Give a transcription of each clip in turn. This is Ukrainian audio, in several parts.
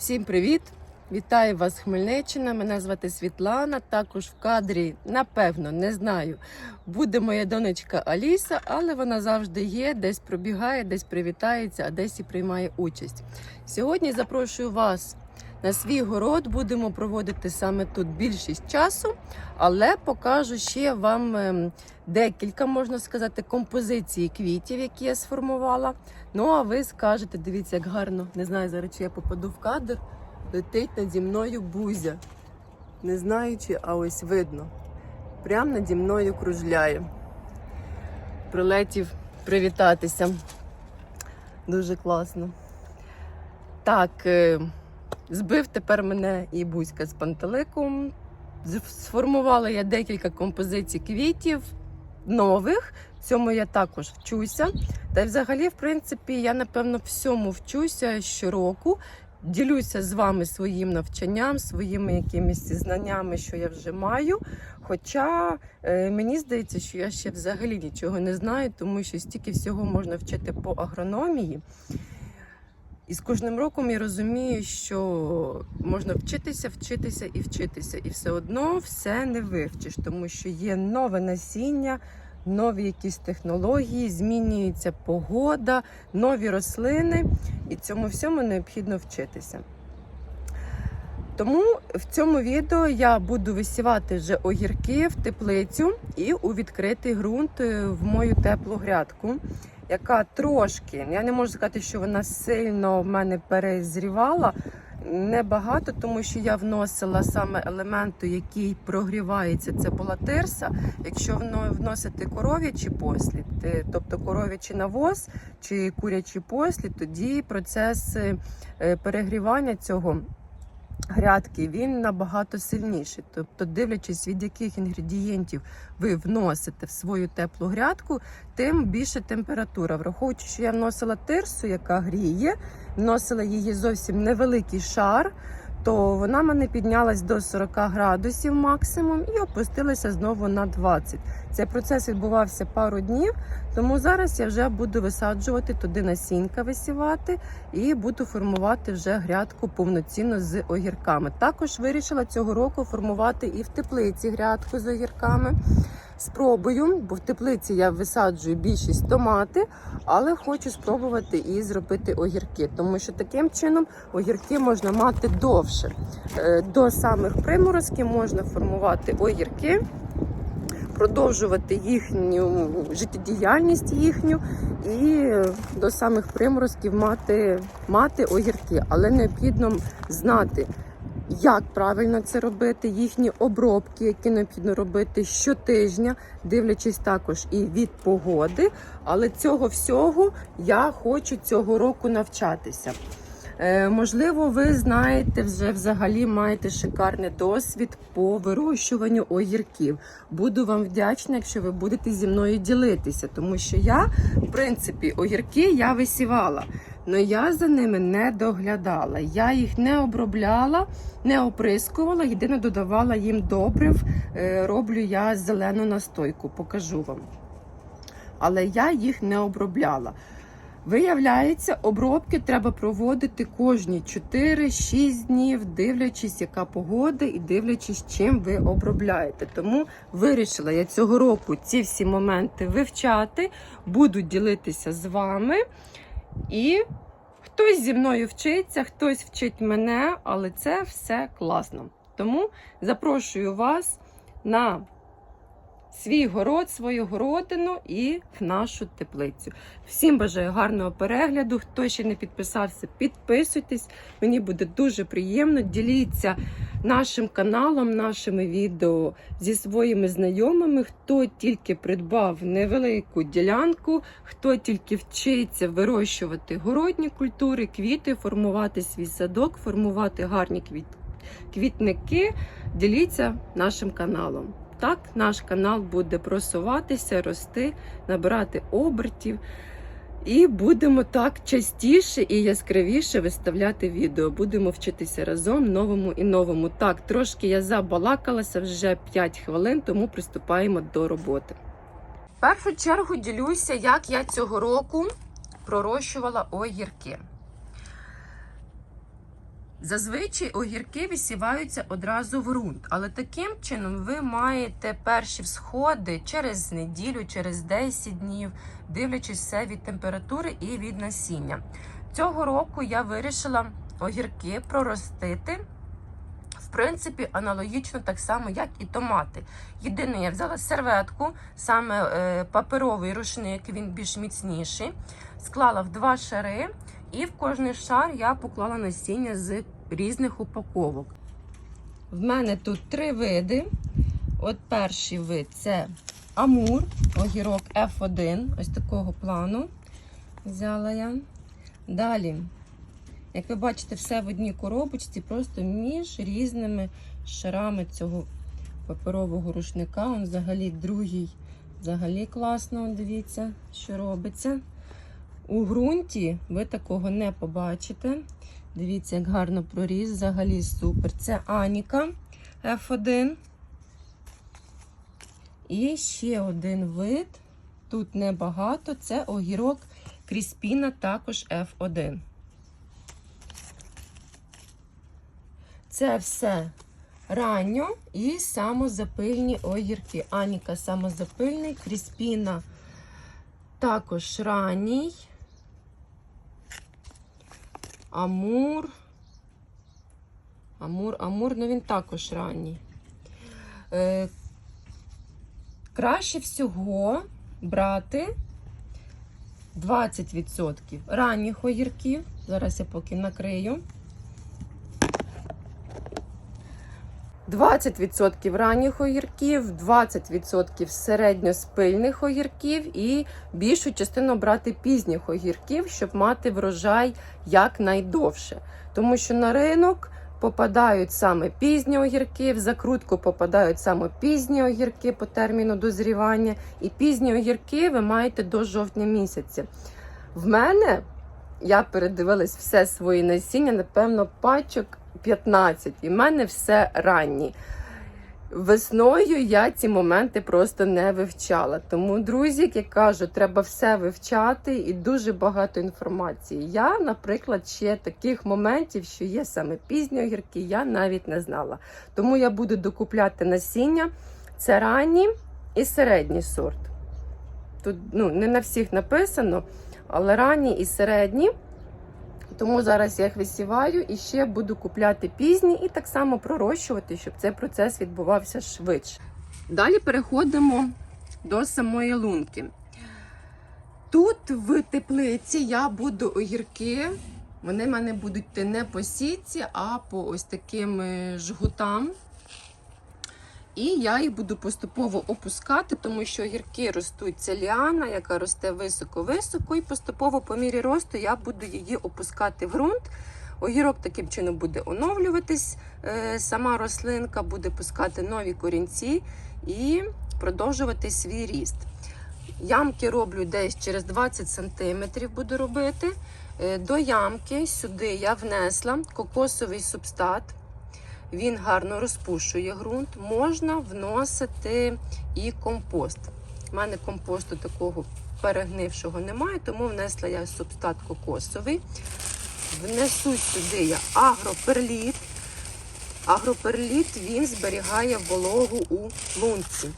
Всім привіт! Вітаю вас, Хмельниччина. Мене звати Світлана. Також в кадрі, напевно, не знаю, буде моя донечка Аліса, але вона завжди є, десь пробігає, десь привітається, а десь і приймає участь. Сьогодні запрошую вас на свій город. Будемо проводити саме тут більшість часу, але покажу ще вам ем, декілька, можна сказати, композицій квітів, які я сформувала. Ну а ви скажете, дивіться, як гарно. Не знаю, зараз чи я попаду в кадр. Летить наді мною бузя. Не знаю, чи, а ось видно. Прям наді мною кружляє. Прилетів привітатися. Дуже класно. Так, е, збив тепер мене і бузька з пантеликом. Сформувала я декілька композицій квітів нових. Цьому я також вчуся. Та й взагалі, в принципі, я напевно всьому вчуся щороку. Ділюся з вами своїм навчанням, своїми якимись знаннями, що я вже маю. Хоча е, мені здається, що я ще взагалі нічого не знаю, тому що стільки всього можна вчити по агрономії. І з кожним роком я розумію, що можна вчитися, вчитися і вчитися, і все одно все не вивчиш, тому що є нове насіння, нові якісь технології, змінюється погода, нові рослини, і цьому всьому необхідно вчитися. Тому в цьому відео я буду висівати вже огірки в теплицю і у відкритий ґрунт е, в мою теплу грядку, яка трошки, я не можу сказати, що вона сильно в мене перезрівала. Небагато, тому що я вносила саме елементу, який прогрівається, це була тирса. Якщо вно- вносити коров'ячий послід, тобто коров'ячий навоз чи курячий послід, тоді процес е, перегрівання цього грядки він набагато сильніший. Тобто, дивлячись, від яких інгредієнтів ви вносите в свою теплу грядку, тим більше температура. Враховуючи, що я вносила тирсу, яка гріє, вносила її зовсім невеликий шар. То вона мене піднялась до 40 градусів максимум і опустилася знову на 20. Цей процес відбувався пару днів, тому зараз я вже буду висаджувати туди насіння висівати і буду формувати вже грядку повноцінно з огірками. Також вирішила цього року формувати і в теплиці грядку з огірками. Спробую, бо в теплиці я висаджую більшість томати, але хочу спробувати і зробити огірки, тому що таким чином огірки можна мати довше. Е, До самих приморозків можна формувати огірки, продовжувати їхню життєдіяльність їхню і до самих приморозків мати, мати огірки, але необхідно знати. Як правильно це робити, їхні обробки, які необхідно робити щотижня, дивлячись також і від погоди. Але цього всього я хочу цього року навчатися. Е, можливо, ви знаєте, вже взагалі маєте шикарний досвід по вирощуванню огірків. Буду вам вдячна, якщо ви будете зі мною ділитися, тому що я, в принципі, огірки я висівала. але я за ними не доглядала. Я їх не обробляла, не оприскувала, єдине додавала їм добрив. Е, Роблю я зелену настойку, покажу вам. Але я їх не обробляла. Виявляється, обробки треба проводити кожні 4-6 днів, дивлячись, яка погода, і дивлячись, чим ви обробляєте. Тому вирішила я цього року ці всі моменти вивчати, буду ділитися з вами. І хтось зі мною вчиться, хтось вчить мене, але це все класно. Тому запрошую вас на свій город, свою городину і нашу теплицю. Всім бажаю гарного перегляду. Хто ще не підписався, підписуйтесь. Мені буде дуже приємно. Діліться нашим каналом, нашими відео зі своїми знайомими. Хто тільки придбав невелику ділянку, хто тільки вчиться вирощувати городні культури, квіти, формувати свій садок, формувати гарні квіт... квітники. Діліться нашим каналом. Так, наш канал буде просуватися, рости, набирати обертів. І будемо так частіше і яскравіше виставляти відео. Будемо вчитися разом новому і новому. Так, трошки я забалакалася вже 5 хвилин, тому приступаємо до роботи. В першу чергу ділюся, як я цього року пророщувала огірки. Зазвичай огірки висіваються одразу в ґрунт, але таким чином ви маєте перші всходи через неділю, через 10 днів, дивлячись все від температури і від насіння. Цього року я вирішила огірки проростити. В принципі, аналогічно так само, як і томати. Єдине, я взяла серветку, саме е, паперовий рушник, він більш міцніший. Склала в два шари, і в кожний шар я поклала насіння з різних упаковок. В мене тут три види. От перший вид це Амур, огірок F1, ось такого плану. Взяла я. Далі, як ви бачите, все в одній коробочці, просто між різними шарами цього паперового рушника. Он взагалі другий, взагалі класно, дивіться, що робиться. У ґрунті ви такого не побачите. Дивіться, як гарно проріс, взагалі супер. Це Аніка F1. І ще один вид. Тут небагато. Це огірок Кріспіна, також F1. Це все ранньо і самозапильні огірки. Аніка самозапильний, Кріспіна також ранній. Амур. Амур, Амур, ну він також ранній. Е, краще всього брати 20% ранніх огірків. Зараз я поки накрию. 20% ранніх огірків, 20% середньоспильних огірків і більшу частину брати пізніх огірків, щоб мати врожай якнайдовше. Тому що на ринок попадають саме пізні огірки, в закрутку попадають саме пізні огірки по терміну дозрівання. І пізні огірки ви маєте до жовтня місяця. В мене я передивилась все своє насіння, напевно, пачок 15. І в мене все ранні. Весною я ці моменти просто не вивчала. Тому, друзі, як я кажу, треба все вивчати і дуже багато інформації. Я, наприклад, ще таких моментів, що є саме пізні огірки, я навіть не знала. Тому я буду докупляти насіння. Це ранні і середній сорт. Тут ну, не на всіх написано, але ранні і середні. Тому зараз я їх висіваю і ще буду купляти пізні і так само пророщувати, щоб цей процес відбувався швидше. Далі переходимо до самої лунки. Тут в теплиці я буду огірки. Вони в мене будуть не по сітці, а по ось таким е, жгутам. І я їх буду поступово опускати, тому що огірки ростуть це ліана, яка росте високо-високо, і поступово по мірі росту я буду її опускати в ґрунт. Огірок таким чином буде оновлюватись, е, сама рослинка буде пускати нові корінці і продовжувати свій ріст. Ямки роблю десь через 20 см буду робити. Е, До ямки сюди я внесла кокосовий субстат. Він гарно розпушує ґрунт. Можна вносити і компост. У мене компосту такого перегнившого немає, тому внесла я субстат кокосовий. Внесу сюди я агроперліт. Агроперліт він зберігає вологу у лунці.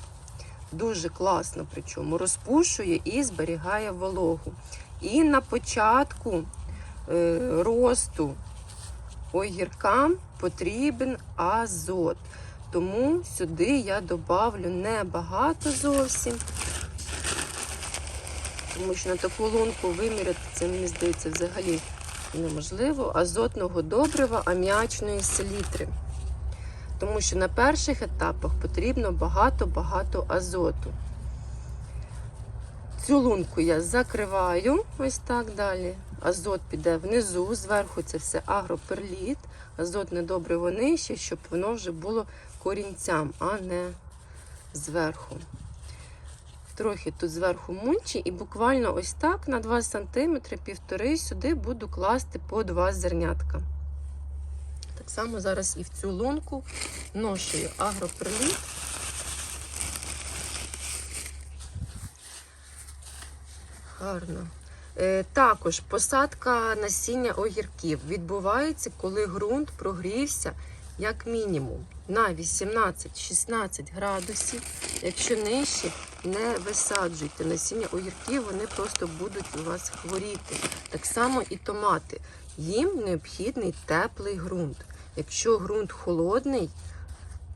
Дуже класно, причому розпушує і зберігає вологу. І на початку е, росту огіркам потрібен азот. Тому сюди я добавлю небагато зовсім. Тому що на таку лунку виміряти це, мені здається, взагалі неможливо. Азотного добрива, аміачної селітри. Тому що на перших етапах потрібно багато-багато азоту. Цю лунку я закриваю, ось так далі. Азот піде внизу, зверху це все агроперліт, азотне добриво нижче, щоб воно вже було корінцям, а не зверху. Трохи тут зверху мульчі, і буквально ось так на 2 см, півтори сюди буду класти по 2 зернятка. Так само зараз і в цю лунку ношую агроперліт. Гарно Також посадка насіння огірків відбувається, коли ґрунт прогрівся як мінімум на 18-16 градусів. Якщо нижче, не висаджуйте насіння огірків, вони просто будуть у вас хворіти. Так само і томати. Їм необхідний теплий ґрунт. Якщо ґрунт холодний,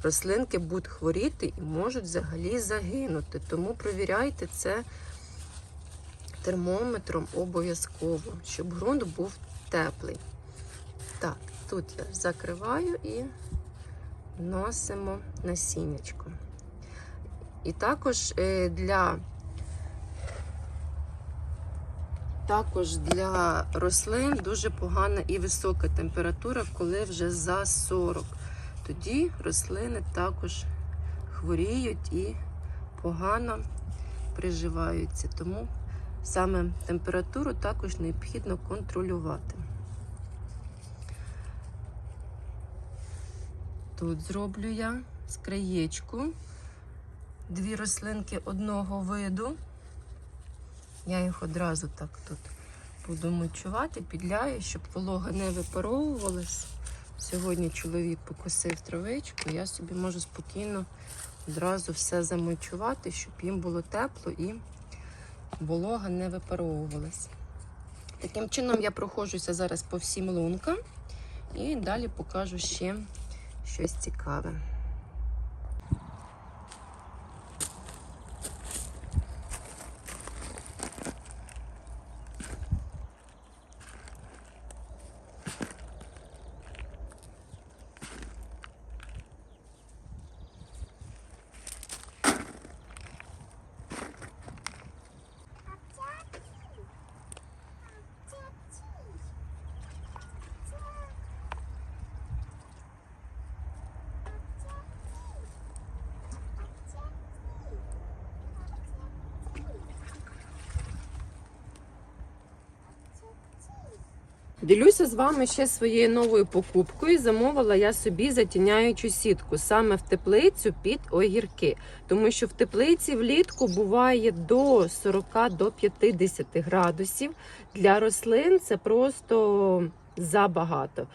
рослинки будуть хворіти і можуть взагалі загинути. Тому провіряйте це термометром обов'язково, щоб ґрунт був теплий. Так, тут я закриваю і вносимо насіннячко. І також е, для також для рослин дуже погана і висока температура, коли вже за 40. Тоді рослини також хворіють і погано приживаються. Тому саме температуру також необхідно контролювати. Тут зроблю я з краєчку дві рослинки одного виду. Я їх одразу так тут буду мочувати, підляю, щоб волога не випаровувалась. Сьогодні чоловік покосив травичку, я собі можу спокійно одразу все замочувати, щоб їм було тепло і волога не випаровувалась. Таким чином я проходжуся зараз по всім лункам і далі покажу ще щось цікаве. Ділюся з вами ще своєю новою покупкою. Замовила я собі затіняючу сітку саме в теплицю під огірки, тому що в теплиці влітку буває до 40 до 50 градусів. Для рослин це просто забагато.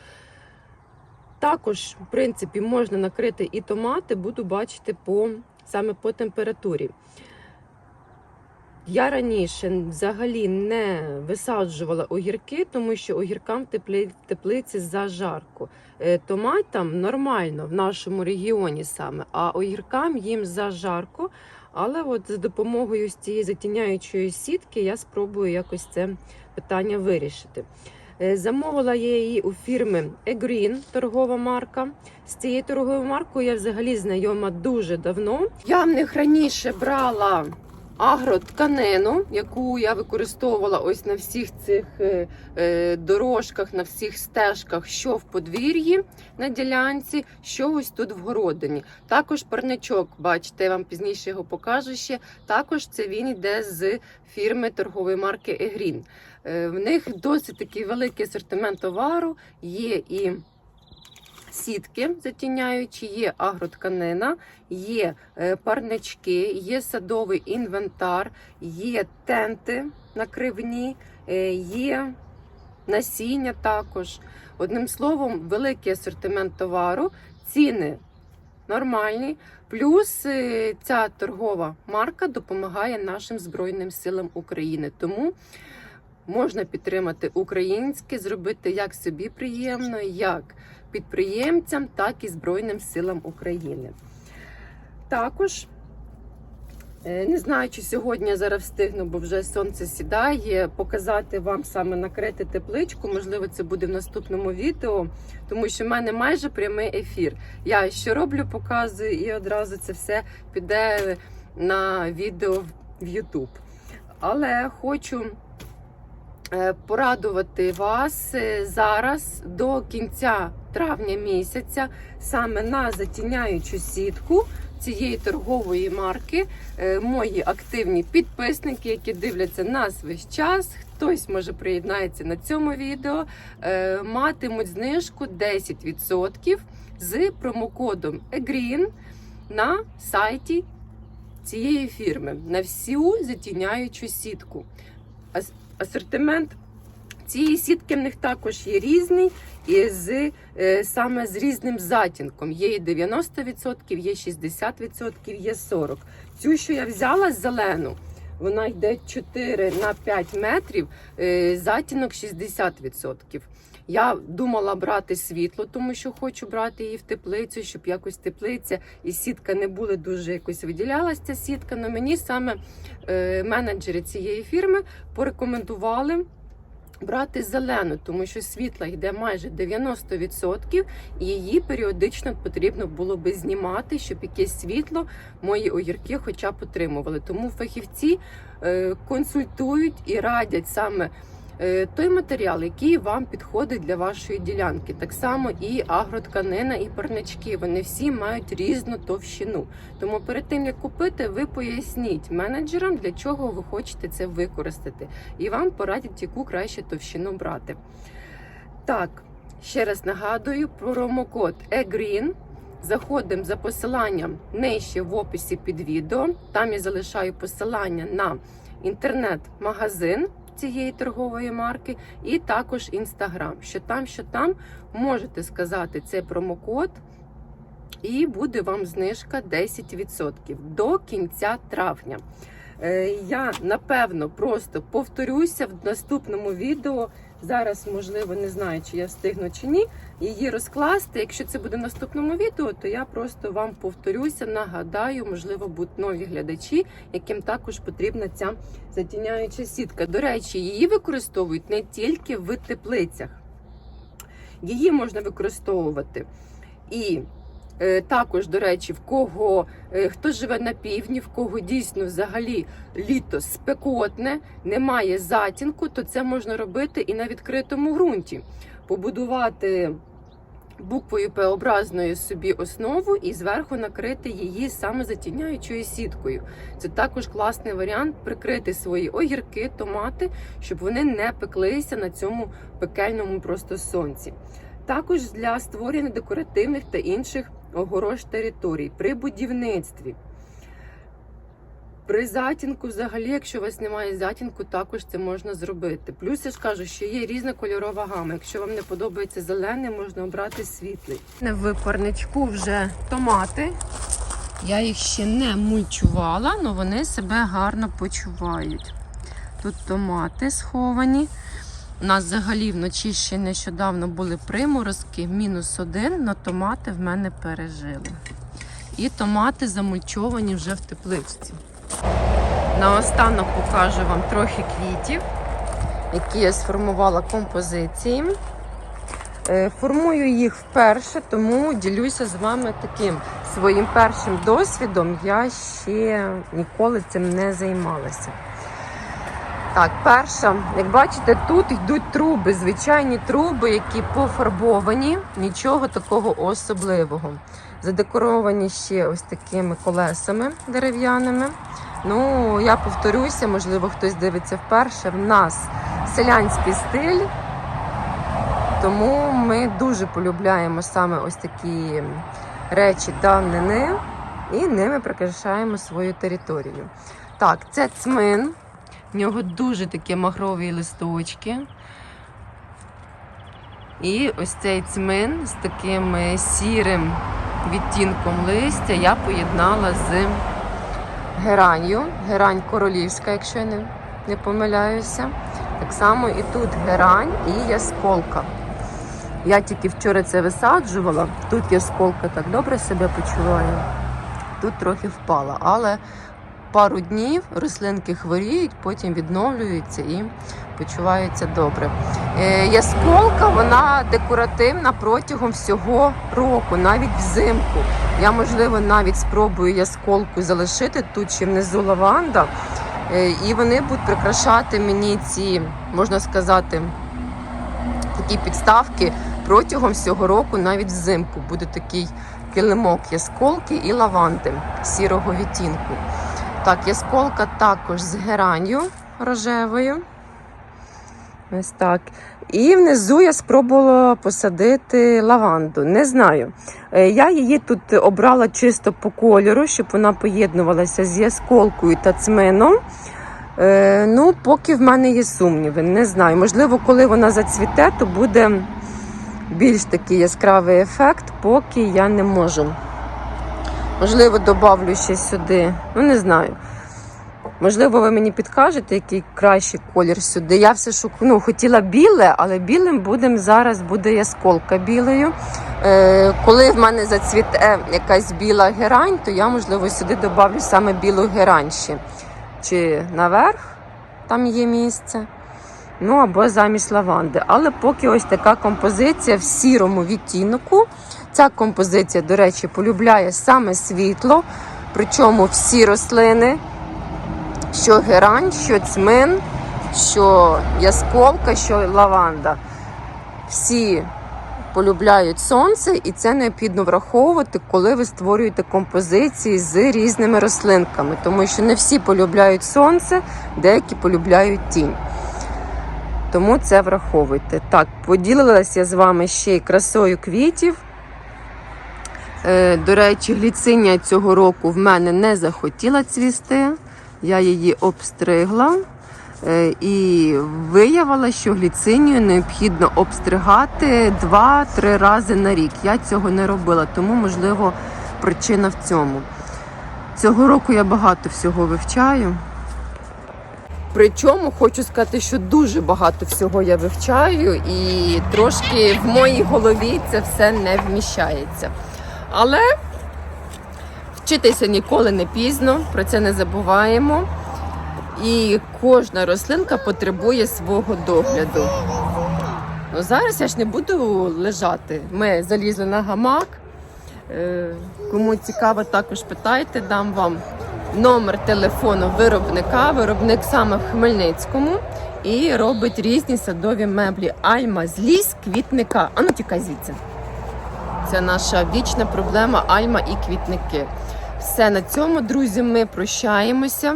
Також, в принципі, можна накрити і томати, буду бачити по саме по температурі. Я раніше взагалі не висаджувала огірки, тому що огіркам в теплиці зажарко. Е, Томатам нормально в нашому регіоні саме, а огіркам їм зажарко. Але от з допомогою цієї затіняючої сітки я спробую якось це питання вирішити. Е, Замовила я її у фірми Egreen, торгова марка. З цією торговою маркою я взагалі знайома дуже давно. Я в них раніше брала агротканину, яку я використовувала ось на всіх цих е, е, дорожках, на всіх стежках, що в подвір'ї на ділянці, що ось тут в городині. Також парничок, бачите, я вам пізніше його покажу ще. Також це він йде з фірми торгової марки Егрін. Е, в них досить такий великий асортимент товару, є і сітки затіняючі, є агротканина, є е, парнички, є садовий інвентар, є тенти накривні, е, є насіння також. Одним словом, великий асортимент товару, ціни нормальні. Плюс е, ця торгова марка допомагає нашим Збройним силам України. Тому можна підтримати українське, зробити як собі приємно, як підприємцям, так і Збройним силам України. Також е, не знаю, чи сьогодні я зараз встигну, бо вже сонце сідає, показати вам саме накрити тепличку. Можливо, це буде в наступному відео, тому що в мене майже прямий ефір. Я що роблю, показую, і одразу це все піде на відео в YouTube. Але хочу порадувати вас е, зараз до кінця травня місяця саме на затіняючу сітку цієї торгової марки. Е, Мої активні підписники, які дивляться нас весь час. Хтось може приєднається на цьому відео, е, матимуть знижку 10% з промокодом EGREEN на сайті цієї фірми на всю затіняючу сітку. Асортимент цієї сітки в них також є різний і з е, саме з різним затінком. Є і 90%, є 60%, є 40%. Цю, що я взяла зелену, вона йде 4 на 5 метрів, е, затінок 60%. Я думала брати світло, тому що хочу брати її в теплицю, щоб якось теплиця і сітка не були дуже якось виділялася ця сітка. Но мені саме е, менеджери цієї фірми порекомендували. Брати зелену, тому що світла йде майже 90%, і її періодично потрібно було би знімати, щоб якесь світло мої огірки хоча б отримували. Тому фахівці е, консультують і радять саме той матеріал, який вам підходить для вашої ділянки. Так само і агротканина, і парнички. Вони всі мають різну товщину. Тому перед тим як купити, ви поясніть менеджерам, для чого ви хочете це використати, і вам порадять, яку краще товщину брати. Так, ще раз нагадую про промокод EGREEN. Заходимо за посиланням нижче в описі під відео. Там я залишаю посилання на інтернет-магазин цієї торгової марки, і також інстаграм. Що там, що там, можете сказати цей промокод, і буде вам знижка 10% до кінця травня. Е, Я напевно просто повторюся в наступному відео. Зараз, можливо, не знаю, чи я встигну чи ні, її розкласти. Якщо це буде в наступному відео, то я просто вам повторюся, нагадаю, можливо, будуть нові глядачі, яким також потрібна ця затіняюча сітка. До речі, її використовують не тільки в теплицях, її можна використовувати і. Е, Також, до речі, в кого е, хто живе на півдні, в кого дійсно взагалі літо спекотне, немає затінку, то це можна робити і на відкритому ґрунті. Побудувати буквою П-образною собі основу і зверху накрити її саме затіняючою сіткою. Це також класний варіант прикрити свої огірки, томати, щоб вони не пеклися на цьому пекельному просто сонці. Також для створення декоративних та інших огорож територій при будівництві. При затінку, взагалі, якщо у вас немає затінку, також це можна зробити. Плюс я ж кажу, що є різна кольорова гама. Якщо вам не подобається зелений, можна обрати світлий. В парничку вже томати. Я їх ще не мульчувала, але вони себе гарно почувають. Тут томати сховані. У нас взагалі вночі ще нещодавно були приморозки, мінус один, але томати в мене пережили. І томати замульчовані вже в тепличці. Наостанок покажу вам трохи квітів, які я сформувала композиції. Е, Формую їх вперше, тому ділюся з вами таким своїм першим досвідом. Я ще ніколи цим не займалася. Так, перша, як бачите, тут йдуть труби, звичайні труби, які пофарбовані, нічого такого особливого. Задекоровані ще ось такими колесами дерев'яними. Ну, я повторюся, можливо, хтось дивиться вперше. В нас селянський стиль, тому ми дуже полюбляємо саме ось такі речі давнини і ними прикрашаємо свою територію. Так, це цмин. В нього дуже такі махрові листочки. І ось цей цмин з таким е, сірим відтінком листя я поєднала з геранью. Герань королівська, якщо я не, не помиляюся. Так само і тут герань і ясколка. Я тільки вчора це висаджувала. Тут ясколка так добре себе почуває. Тут трохи впала, але пару днів рослинки хворіють, потім відновлюються і почуваються добре. Е, Ясколка вона декоративна протягом всього року, навіть взимку. Я, можливо, навіть спробую ясколку залишити тут чи внизу лаванда. Е, І вони будуть прикрашати мені ці, можна сказати, такі підставки протягом всього року, навіть взимку. Буде такий килимок ясколки і лаванди сірого відтінку. Так, ясколка також з геранью рожевою. Ось так. І внизу я спробувала посадити лаванду. Не знаю. Е, Я її тут обрала чисто по кольору, щоб вона поєднувалася з ясколкою та цмином. Е, ну, поки в мене є сумніви, не знаю. Можливо, коли вона зацвіте, то буде більш такий яскравий ефект, поки я не можу. Можливо, добавлю ще сюди. Ну, не знаю. Можливо, ви мені підкажете, який кращий колір сюди. Я все шук... ну, хотіла біле, але білим будем зараз буде ясколка білою. Е, коли в мене зацвіте якась біла герань, то я, можливо, сюди добавлю саме білу герань ще. Чи наверх там є місце. Ну або замість лаванди. Але поки ось така композиція в сірому відтінку. Ця композиція, до речі, полюбляє саме світло, причому всі рослини, що герань, що цмин, що ясколка, що лаванда. Всі полюбляють сонце, і це необхідно враховувати, коли ви створюєте композиції з різними рослинками, тому що не всі полюбляють сонце, деякі полюбляють тінь. Тому це враховуйте. Так, поділилася я з вами ще й красою квітів. Е, До речі, гліцинія цього року в мене не захотіла цвісти. Я її обстригла. Е, І виявила, що гліцинію необхідно обстригати 2-3 рази на рік. Я цього не робила, тому, можливо, причина в цьому. Цього року я багато всього вивчаю. Причому хочу сказати, що дуже багато всього я вивчаю, і трошки в моїй голові це все не вміщається. Але вчитися ніколи не пізно, про це не забуваємо. І кожна рослинка потребує свого догляду. Ну, зараз я ж не буду лежати. Ми залізли на гамак. Е, Кому цікаво, також питайте, дам вам номер телефону виробника. Виробник саме в Хмельницькому і робить різні садові меблі. Альма з ліс квітника. Ану тікай звідси. Це наша вічна проблема Альма і квітники. Все на цьому, друзі, ми прощаємося.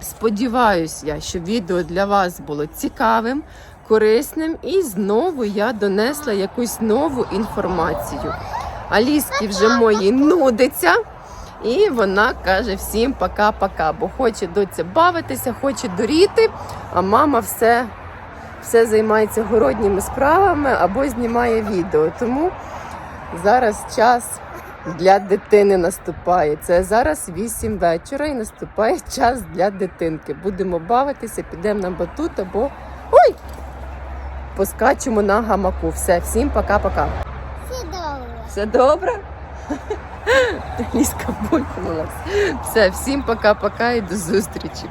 Сподіваюсь я, що відео для вас було цікавим, корисним і знову я донесла якусь нову інформацію. Аліски вже мої нудиться, і вона каже всім пока-пока, бо хоче доця бавитися, хоче доріти, а мама все, все займається городніми справами або знімає відео. Тому зараз час для дитини наступає. Це зараз 8 вечора і наступає час для дитинки. Будемо бавитися, підемо на батут або ой! Поскачемо на гамаку. Все, всім пока-пока. Все добре. Все добре? Ліска булькнулась. Все, всім пока-пока і до зустрічі.